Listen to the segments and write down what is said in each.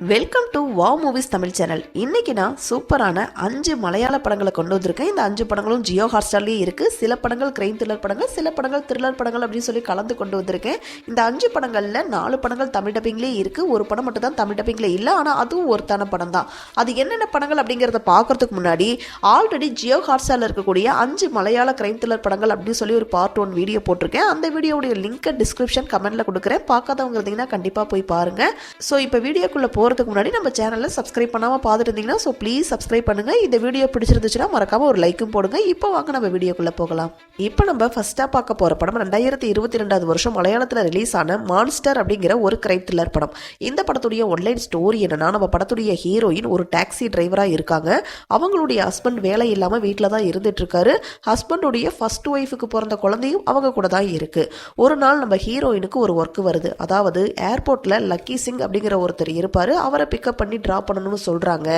Welcome to வா movies Tamil channel. இன்னைக்கு நான் சூப்பரான அஞ்சு மலையாள படங்களை கொண்டு வந்திருக்கேன். இந்த அஞ்சு படங்களும் ஜியோ ஹாட்ஸ்டார்லேயே இருக்குது சில படங்கள் கிரைம் த்ரில்லர் படங்கள் சில படங்கள் த்ரில்லர் படங்கள் அப்படின்னு சொல்லி கலந்து கொண்டு வந்திருக்கேன். இந்த அஞ்சு படங்களில் நாலு படங்கள் தமிழ் டப்பிங்லேயே இருக்குது ஒரு படம் மட்டும் தான் தமிழ் டப்பிங்கில் இல்லை ஆனால் அதுவும் ஒருத்தான படம் தான். அது என்னென்ன படங்கள் அப்படிங்கிறத பார்க்குறதுக்கு முன்னாடி ஆல்ரெடி ஜியோ ஹாட்ஸ்டாரில் இருக்கக்கூடிய அஞ்சு மலையாள கிரைம் த்ரில்லர் படங்கள் அப்படின்னு சொல்லி ஒரு பார்ட் ஒன் வீடியோ போட்டிருக்கேன். அந்த வீடியோடைய லிங்க்கை டிஸ்கிரிப்ஷன் கமெண்ட்டில் கொடுக்குறேன். பார்க்காதவங்க இருந்தீங்கன்னா கண்டிப்பாக போய் பாருங்கள் ஸோ இப்போ வீடியோக்குள்ளே போ போகிறதுக்கு முன்னாடி நம்ம சேனலில் சப்ஸ்கிரைப் பண்ணாமல் பார்த்துட்டு இருந்தீங்கன்னா ஸோ ப்ளீஸ் சப்ஸ்கிரைப் பண்ணுங்கள் இந்த வீடியோ பிடிச்சிருந்துச்சுன்னா மறக்காமல் ஒரு லைக்கும் போடுங்க. இப்போ வாங்க நம்ம வீடியோக்குள்ளே போகலாம். இப்போ நம்ம ஃபஸ்ட்டாக பார்க்க போகிற படம் ரெண்டாயிரத்தி இருபத்தி ரெண்டாவது வருஷம் மலையாளத்தில் ரிலீஸ் ஆன மான்ஸ்டர் அப்படிங்கிற ஒரு கிரைம் த்ரில்லர் படம். இந்த படத்துடைய ஒன்லைன் ஸ்டோரி என்னன்னா நம்ம படத்துடைய ஹீரோயின் ஒரு டாக்ஸி டிரைவராக இருக்காங்க. அவங்களுடைய ஹஸ்பண்ட் வேலை இல்லாமல் வீட்டில் தான் இருந்துட்டு இருக்காரு ஹஸ்பண்டுடைய ஃபர்ஸ்ட் ஒய்ஃபுக்கு பிறந்த குழந்தையும் அவங்க கூட தான் இருக்குது ஒரு நாள் நம்ம ஹீரோயினுக்கு ஒரு ஒர்க் வருது. அதாவது ஏர்போர்ட்டில் லக்கி சிங் அப்படிங்கிற ஒருத்தர் இருப்பார். அவரை பிக்கப் பண்ணி ட்ராப் பண்ணணும்னு சொல்கிறாங்க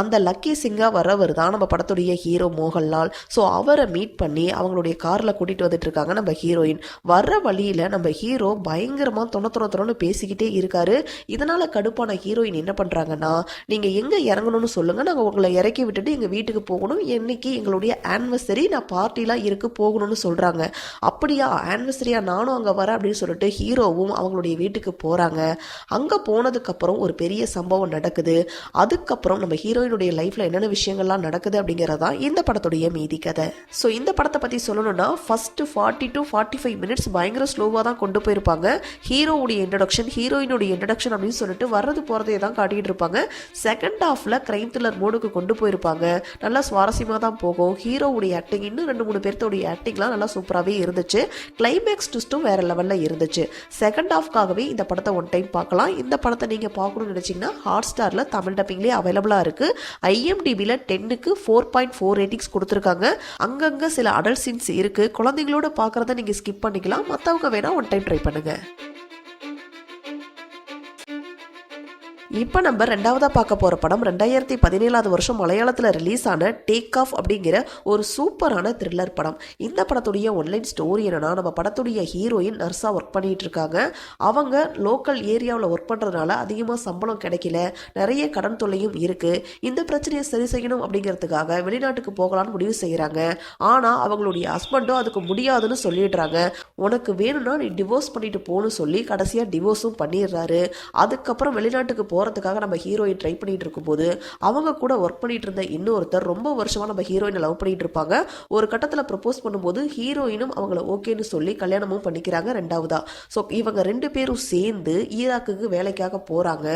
அந்த லக்கி சிங்காக வரவர் தான் நம்ம படத்துடைய ஹீரோ மோகன்லால். ஸோ அவரை மீட் பண்ணி அவங்களுடைய காரில் கூட்டிகிட்டு வந்துட்டு இருக்காங்க நம்ம ஹீரோயின் வர்ற வழியில் நம்ம ஹீரோ பயங்கரமாக தொண தொண தொணன்னு பேசிக்கிட்டே இருக்காரு. இதனால் கடுப்பான ஹீரோயின் என்ன பண்ணுறாங்கன்னா நீங்கள் எங்கே இறங்கணும்னு சொல்லுங்கள் நாங்கள் உங்களை இறக்கி விட்டுட்டு எங்கள் வீட்டுக்கு போகணும். என்னைக்கு எங்களுடைய ஆனிவர்சரி நான் பார்ட்டிலாம் இருக்கு போகணும்னு சொல்கிறாங்க அப்படியா? ஆனிவர்சரியா நானும் அங்கே வரேன். அப்படின்னு சொல்லிட்டு ஹீரோவும் அவங்களுடைய வீட்டுக்கு போகிறாங்க அங்கே போனதுக்கப்புறம் ஒரு பெரிய சம்பவம் நடக்குது. அதுக்கப்புறம் நம்ம ஹீரோயினுடைய லைஃப்பில் என்னென்ன விஷயங்கள்லாம் நடக்குது அப்படிங்கிறது தான் இந்த படத்துடைய மீதி கதை. ஸோ இந்த படத்தை பற்றி சொல்லணும்னா first forty two forty five minutes பயங்கர ஸ்லோவாக தான் கொண்டு போயிருப்பாங்க. ஹீரோவுடைய இன்ட்ரடக்ஷன் ஹீரோயினுடைய இன்ட்ரடக்ஷன் அப்படின்னு சொல்லிட்டு வர்றது போகிறதே தான் காட்டிகிட்டு இருப்பாங்க. செகண்ட் ஹாஃபில் கிரைம் த்ரில்லர் மோடுக்கு கொண்டு போயிருப்பாங்க. நல்லா சுவாரஸ்யமாக தான் போகும். ஹீரோவுடைய ஆக்டிங் இன்னும் ரெண்டு மூணு பேர்த்தோடைய ஆக்டிங்லாம் நல்லா சூப்பராகவே இருந்துச்சு. கிளைமேக்ஸ் ட்விஸ்ட்டும் வேற லெவலில் இருந்துச்சு. செகண்ட் ஹாஃப்காகவே இந்த படத்தை ஒன் டைம் பார்க்கலாம். இந்த படத்தை நீங்கள் பார்க்கணும்னு பார்த்தீங்கன்னா ஹாட் ஸ்டாரில் தமிழ் டப்பிங்லேயே அவைலபிளாக இருக்குது ஐஎம்டிபியில் டென்னுக்கு ஃபோர் பாயிண்ட் ஃபோர் ரேட்டிங்ஸ் கொடுத்துருக்காங்க. அங்கங்கே சில அடல்ட் சீன்ஸ் இருக்குது குழந்தைங்களோட பார்க்குறத நீங்கள் ஸ்கிப் பண்ணிக்கலாம். மற்றவங்க வேணால் ஒன் டைம் ட்ரை பண்ணுங்கள் இப்போ நம்ம ரெண்டாவதாக பார்க்க போகிற படம் ரெண்டாயிரத்தி பதினேழாவது வருஷம் மலையாளத்தில் ரிலீஸ் ஆன டேக் ஆஃப் அப்படிங்கிற ஒரு சூப்பரான த்ரில்லர் படம். இந்த படத்துடைய ஒன்லைன் ஸ்டோரி என்னன்னா நம்ம படத்துடைய ஹீரோயின் நர்ஸாக ஒர்க் பண்ணிகிட்டு இருக்காங்க. அவங்க லோக்கல் ஏரியாவில் ஒர்க் பண்ணுறதுனால அதிகமாக சம்பளம் கிடைக்கல. நிறைய கடன் தொல்லையும் இருக்குது இந்த பிரச்சனையை சரி செய்யணும் அப்படிங்கிறதுக்காக வெளிநாட்டுக்கு போகலான்னு முடிவு செய்கிறாங்க ஆனால் அவங்களுடைய ஹஸ்பண்டும் அதுக்கு முடியாதுன்னு சொல்லிடுறாங்க. உனக்கு வேணும்னா நீ டிவோர்ஸ் பண்ணிட்டு போகணும்னு சொல்லி கடைசியாக டிவோர்ஸும் பண்ணிடுறாரு. அதுக்கப்புறம் வெளிநாட்டுக்கு போகிறதுக்காக நம்ம ஹீரோயின் ட்ரை பண்ணிட்டு இருக்கும்போது அவங்க கூட ஒர்க் பண்ணிட்டு இருந்த இன்னொருத்தர் ரொம்ப வருஷமாக நம்ம ஹீரோயினை லவ் பண்ணிட்டு இருப்பாங்க. ஒரு கட்டத்தில் ப்ரப்போஸ் பண்ணும்போது ஹீரோயினும் அவங்கள ஓகேன்னு சொல்லி கல்யாணமும் பண்ணிக்கிறாங்க ரெண்டாவதா. ஸோ இவங்க ரெண்டு பேரும் சேர்ந்து ஈராக்குக்கு வேலைக்காக போகிறாங்க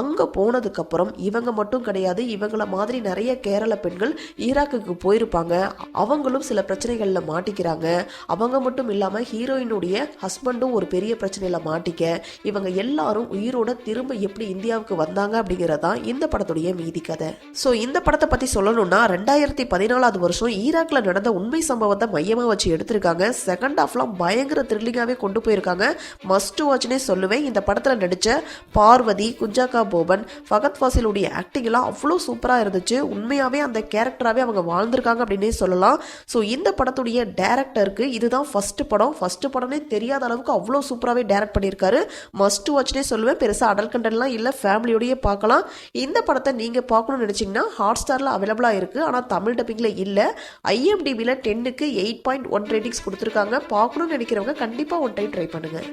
அங்கே போனதுக்கப்புறம் இவங்க மட்டும் கிடையாது இவங்கள மாதிரி நிறைய கேரள பெண்கள் ஈராக்குக்கு போயிருப்பாங்க. அவங்களும் சில பிரச்சனைகளில் மாட்டிக்கிறாங்க. அவங்க மட்டும் இல்லாமல் ஹீரோயினுடைய ஹஸ்பண்டும் ஒரு பெரிய பிரச்சனையில் மாட்டிக்க இவங்க எல்லாரும் உயிரோட திரும்ப எப்படி இந்தியாவுக்கு வந்தாங்க அப்படிங்கிறது தான் இந்த படத்துடைய மீதி கதை. ஸோ இந்த படத்தை பற்றி சொல்லணும்னா ரெண்டாயிரத்தி பதினாலாவது வருஷம் ஈராக்கில் நடந்த உண்மை சம்பவத்தை மையமாக வச்சு எடுத்திருக்காங்க. செகண்ட் ஹாஃப்லாம் பயங்கர த்ரில்லிங்காகவே கொண்டு போயிருக்காங்க. மஸ்ட் வாட்ச்னே சொல்லுவேன். இந்த படத்தில் நடித்த பார்வதி குஞ்சாக்கா போபன் ஃபகத் ஃபாசிலுடைய ஆக்டிங்லாம் அவ்வளோ சூப்பராக இருந்துச்சு. உண்மையாகவே அந்த கேரக்டராகவே அவங்க வாழ்ந்திருக்காங்க அப்படின்னே சொல்லலாம். ஸோ இந்த படத்துடைய டேரக்டருக்கு இதுதான் ஃபர்ஸ்ட் படம். ஃபர்ஸ்ட் படம்னே தெரியாத அளவுக்கு அவ்வளோ சூப்பராகவே டேரக்ட் பண்ணியிருக்காரு. மஸ்ட் வாட்ச்னே சொல்லுவேன். பெருசாக அடல் கண்டென்ட்லாம் இல்லை. ஃபேமிலியோடையே பார்க்கலாம். இந்த படத்தை நீங்கள் பார்க்கணும்னு நினச்சிங்கன்னா ஹாட் ஸ்டாரில் அவைலபிளாக இருக்குது ஆனால் தமிழ் டப்பிங்கில் இல்லை. ஐஎம்டிபியில் டென்னுக்கு எயிட் பாயிண்ட் ஒன் ரேட்டிங்ஸ் கொடுத்துருக்காங்க. பார்க்கணும்னு நினைக்கிறவங்க கண்டிப்பாக ஒன் டைம் ட்ரை பண்ணுங்கள்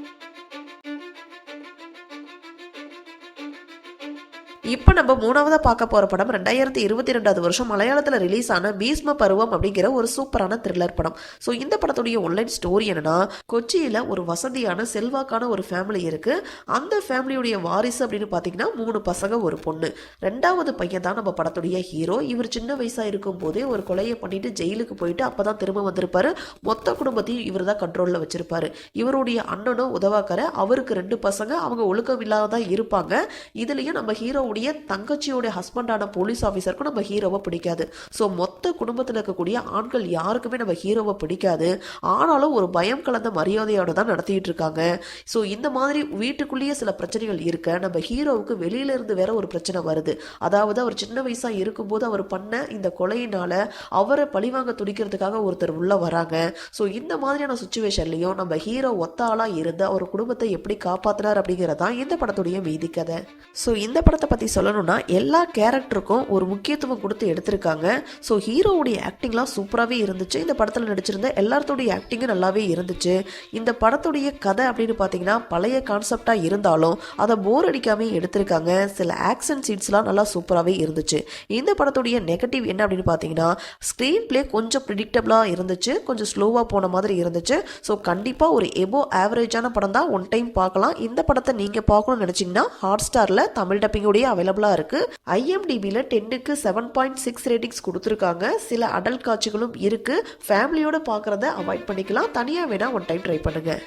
இப்போ நம்ம மூணாவதாக பார்க்க போகிற படம் ரெண்டாயிரத்தி இருபத்தி ரெண்டாவது வருஷம் மலையாளத்தில் ரிலீஸ் ஆன பீஸ்ம பருவம் அப்படிங்கிற ஒரு சூப்பரான த்ரில்லர் படம். ஸோ இந்த படத்துடைய ஒன்லைன் ஸ்டோரி என்னன்னா கொச்சியில் ஒரு வசதியான செல்வாக்கான ஒரு ஃபேமிலி இருக்கு. அந்த ஃபேமிலியுடைய வாரிசு அப்படின்னு பார்த்தீங்கன்னா மூணு பசங்க ஒரு பொண்ணு. ரெண்டாவது பையன் தான் நம்ம படத்துடைய ஹீரோ இவர் சின்ன வயசாக இருக்கும் போதே ஒரு கொலையை பண்ணிட்டு ஜெயிலுக்கு போயிட்டு அப்போ தான் திரும்ப வந்திருப்பாரு. மொத்த குடும்பத்தையும் இவர் தான் கண்ட்ரோலில் வச்சிருப்பாரு. இவருடைய அண்ணனும் உதவாக்கற அவருக்கு ரெண்டு பசங்க அவங்க ஒழுக்கம் இல்லாததான் இருப்பாங்க. இதுலேயும் நம்ம ஹீரோவுடைய தங்கச்சியோட ஹஸ்பண்டான போலீஸ் ஆஃபீஸருக்கும் நம்ம ஹீரோவை பிடிக்காது. ஸோ மொத்த குடும்பத்தில் இருக்கக்கூடிய ஆண்கள் யாருக்குமே நம்ம ஹீரோவை பிடிக்காது. ஆனாலும் ஒரு பயம் கலந்த மரியாதையோட தான் நடத்திட்டு இருக்காங்க. ஸோ இந்த மாதிரி வீட்டுக்குள்ளேயே சில பிரச்சனைகள் இருக்க நம்ம ஹீரோவுக்கு வெளியில இருந்து வேற ஒரு பிரச்சனை வருது. அதாவது அவர் சின்ன வயசா இருக்கும்போது அவர் பண்ண இந்த கொலையினால அவரை பழிவாங்க துடிக்கிறதுக்காக ஒருத்தர் உள்ள வராங்க. ஸோ இந்த மாதிரியான சுச்சுவேஷன்லையும் நம்ம ஹீரோ ஒத்த ஆளா இருந்து அவர் குடும்பத்தை எப்படி காப்பாத்தினார் அப்படிங்கிறதான் இந்த படத்துடைய மீதி கதை. ஸோ இந்த படத்தை பத்தி சொல்லணும்னா எல்லா கேரக்டருக்கும் ஒரு முக்கியத்துவம் கொடுத்து எடுத்திருக்காங்க. ஸோ ஹீரோவுடைய ஆக்டிங்லாம் சூப்பராகவே இருந்துச்சு. இந்த படத்தில் நடிச்சிருந்த எல்லாத்தோடைய ஆக்டிங்கும் நல்லாவே இருந்துச்சு. இந்த படத்துடைய கதை அப்படின்னு பார்த்தீங்கன்னா பழைய கான்செப்டாக இருந்தாலும் அதை போர் அடிக்காமே எடுத்திருக்காங்க. சில ஆக்ஷன் சீன்ஸ்லாம் நல்லா சூப்பராகவே இருந்துச்சு. இந்த படத்துடைய நெகட்டிவ் என்ன அப்படின்னு பார்த்தீங்கன்னா ஸ்க்ரீன் ப்ளே கொஞ்சம் ப்ரிடிக்டபிளாக இருந்துச்சு. கொஞ்சம் ஸ்லோவாக போன மாதிரி இருந்துச்சு. ஸோ கண்டிப்பாக ஒரு எபோ ஆவரேஜான படம் தான் ஒன் டைம் பார்க்கலாம். இந்த படத்தை நீங்கள் பார்க்கணும்னு நினச்சிங்கன்னா ஹாட் ஸ்டாரில் தமிழ் டப்பிங்குடைய அவைலபிளாக இருக்குது ஐஎம்டிபியில் டென்னுக்கு செவன் பாயிண்ட் சிக்ஸ் ரேட்டிங்ஸ் கொடுத்துருக்காங்க. சில அடல் காட்சிகளும் இருக்குது ஃபேமிலியோட பார்க்குறத அவாய்ட் பண்ணிக்கலாம். தனியாக வேணால் ஒன் டைம் ட்ரை பண்ணுங்கள்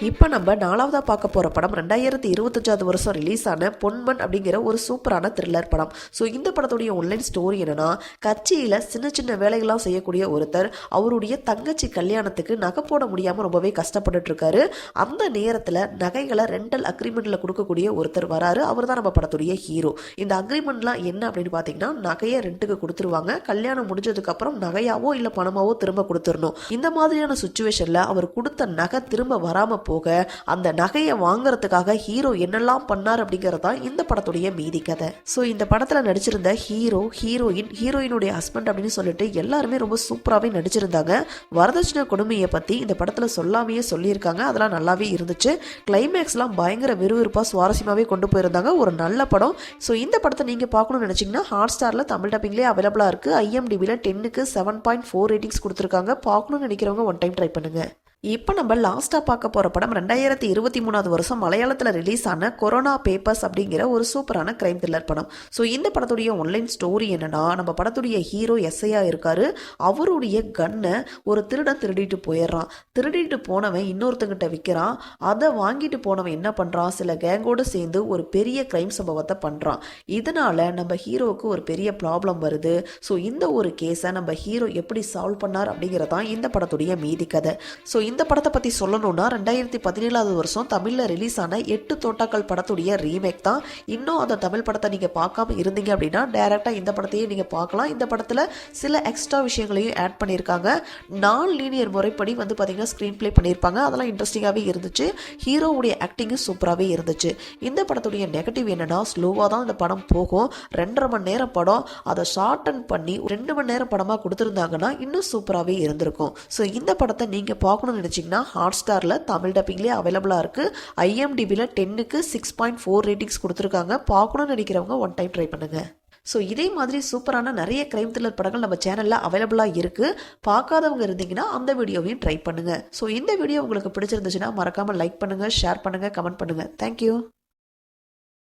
இப்போ நம்ம நாலாவதாக பார்க்க போகிற படம் ரெண்டாயிரத்தி இருபத்தஞ்சாவது வருஷம் ரிலீஸ் ஆன பொன்மன் அப்படிங்கிற ஒரு சூப்பரான த்ரில்லர் படம். ஸோ இந்த படத்துடைய ஒன்லைன் ஸ்டோரி என்னென்னா கட்சியில் சின்ன சின்ன வேலைகள்லாம் செய்யக்கூடிய ஒருத்தர் அவருடைய தங்கச்சி கல்யாணத்துக்கு நகை போட முடியாமல் ரொம்பவே கஷ்டப்பட்டுட்ருக்காரு. அந்த நேரத்தில் நகைகளை ரெண்டல் அக்ரிமெண்ட்டில் கொடுக்கக்கூடிய ஒருத்தர் வராரு. அவர் தான் நம்ம படத்துடைய ஹீரோ இந்த அக்ரிமெண்ட்லாம் என்ன அப்படின்னு பார்த்தீங்கன்னா நகையை ரெண்ட்டுக்கு கொடுத்துருவாங்க. கல்யாணம் முடிஞ்சதுக்கப்புறம் நகையாவோ இல்லை பணமாவோ திரும்ப கொடுத்துடணும் இந்த மாதிரியான சுச்சுவேஷனில் அவர் கொடுத்த நகை திரும்ப வராமல் போக அந்த நகையை வாங்குறதுக்காக ஹீரோ என்னெல்லாம் பண்ணார் அப்படிங்கிறது தான் இந்த படத்துடைய மீதி கதை. ஸோ இந்த படத்தில் நடிச்சிருந்த ஹீரோ ஹீரோயின் ஹீரோயினுடைய ஹஸ்பண்ட் அப்படின்னு சொல்லிட்டு எல்லாருமே ரொம்ப சூப்பராகவே நடிச்சிருந்தாங்க. வரதட்சணை கொடுமையை பற்றி இந்த படத்தில் சொல்லாமையே சொல்லியிருக்காங்க. அதெல்லாம் நல்லாவே இருந்துச்சு. கிளைமேக்ஸ்லாம் பயங்கர விறுவிறுப்பாக சுவாரஸ்யமாகவே கொண்டு போயிருந்தாங்க. ஒரு நல்ல படம். ஸோ இந்த படத்தை நீங்கள் பார்க்கணும்னு நினச்சிங்கன்னா ஹாட் ஸ்டாரில் தமிழ் டப்பிங்லேயே அவைலபிளாக இருக்குது ஐஎம்டிபியில் டென்னுக்கு செவன் பாயிண்ட் ஃபோர் ரேட்டிங்ஸ் கொடுத்துருக்காங்க. பார்க்கணும்னு நினைக்கிறவங்க ஒன் டைம் ட்ரை பண்ணுங்கள் இப்போ நம்ம லாஸ்ட்டாக பார்க்க போகிற படம் ரெண்டாயிரத்தி இருபத்தி மூணாவது வருஷம் மலையாளத்தில் ரிலீஸ் ஆன கொரோனா பேப்பர்ஸ் அப்படிங்கிற ஒரு சூப்பரான கிரைம் த்ரில்லர் படம். ஸோ இந்த படத்துடைய ஒன்லைன் ஸ்டோரி என்னன்னா நம்ம படத்துடைய ஹீரோ எஸ்ஐயா இருக்காரு. அவருடைய கன்னை ஒரு திருடன் திருடிட்டு போயிடுறான். திருடிட்டு போனவன் இன்னொருத்தங்கிட்ட விற்கிறான் அதை வாங்கிட்டு போனவன் என்ன பண்ணுறான் சில கேங்கோடு சேர்ந்து ஒரு பெரிய கிரைம் சம்பவத்தை பண்ணுறான் இதனால் நம்ம ஹீரோவுக்கு ஒரு பெரிய ப்ராப்ளம் வருது. ஸோ இந்த ஒரு கேஸை நம்ம ஹீரோ எப்படி சால்வ் பண்ணார் அப்படிங்கிறதான் இந்த படத்துடைய மீதி கதை. ஸோ இந்த இந்த படத்தை பற்றி சொல்லணும்னா ரெண்டாயிரத்தி பதினேழாவது வருஷம் தமிழில் ரிலீஸ் ஆன எட்டு தோட்டாக்கள் படத்துடைய ரீமேக் தான். இன்னும் அந்த தமிழ் படத்தை நீங்கள் பார்க்காம இருந்தீங்க அப்படின்னா டேரெக்டாக இந்த படத்தையே நீங்கள் பார்க்கலாம். இந்த படத்தில் சில எக்ஸ்ட்ரா விஷயங்களையும் ஆட் பண்ணியிருக்காங்க. நான் லீனியர் முறைப்படி வந்து பார்த்தீங்கன்னா ஸ்க்ரீன் ப்ளே பண்ணியிருப்பாங்க. அதெல்லாம் இன்ட்ரெஸ்டிங்காகவே இருந்துச்சு. ஹீரோவுடைய ஆக்டிங்கும் சூப்பராகவே இருந்துச்சு. இந்த படத்துடைய நெகட்டிவ் என்னென்னா ஸ்லோவாக தான் இந்த படம் போகும். ரெண்டரை மணி நேரம் படம். அதை ஷார்டன் பண்ணி ரெண்டு மணி நேரம் படமாக கொடுத்துருந்தாங்கன்னா இன்னும் சூப்பராகவே இருந்திருக்கும். ஸோ இந்த படத்தை நீங்கள் பார்க்கணும் பார்க்கணும்னு நினச்சிங்கன்னா ஹாட் ஸ்டாரில் தமிழ் டப்பிங்லேயே அவைலபிளாக இருக்குது ஐஎம்டிபியில் டென்னுக்கு சிக்ஸ் பாயிண்ட் ஃபோர் ரேட்டிங்ஸ் கொடுத்துருக்காங்க. பார்க்கணும்னு நினைக்கிறவங்க ஒன் டைம் ட்ரை பண்ணுங்கள் ஸோ இதே மாதிரி சூப்பரான நிறைய கிரைம் த்ரில்லர் படங்கள் நம்ம சேனலில் அவைலபிளாக இருக்குது பார்க்காதவங்க இருந்தீங்கன்னா அந்த வீடியோவையும் ட்ரை பண்ணுங்கள் ஸோ இந்த வீடியோ உங்களுக்கு பிடிச்சிருந்துச்சுன்னா மறக்காமல் லைக் பண்ணுங்கள் ஷேர் பண்ணுங்கள் கமெண்ட் பண்ணுங்கள் தேங்க்யூ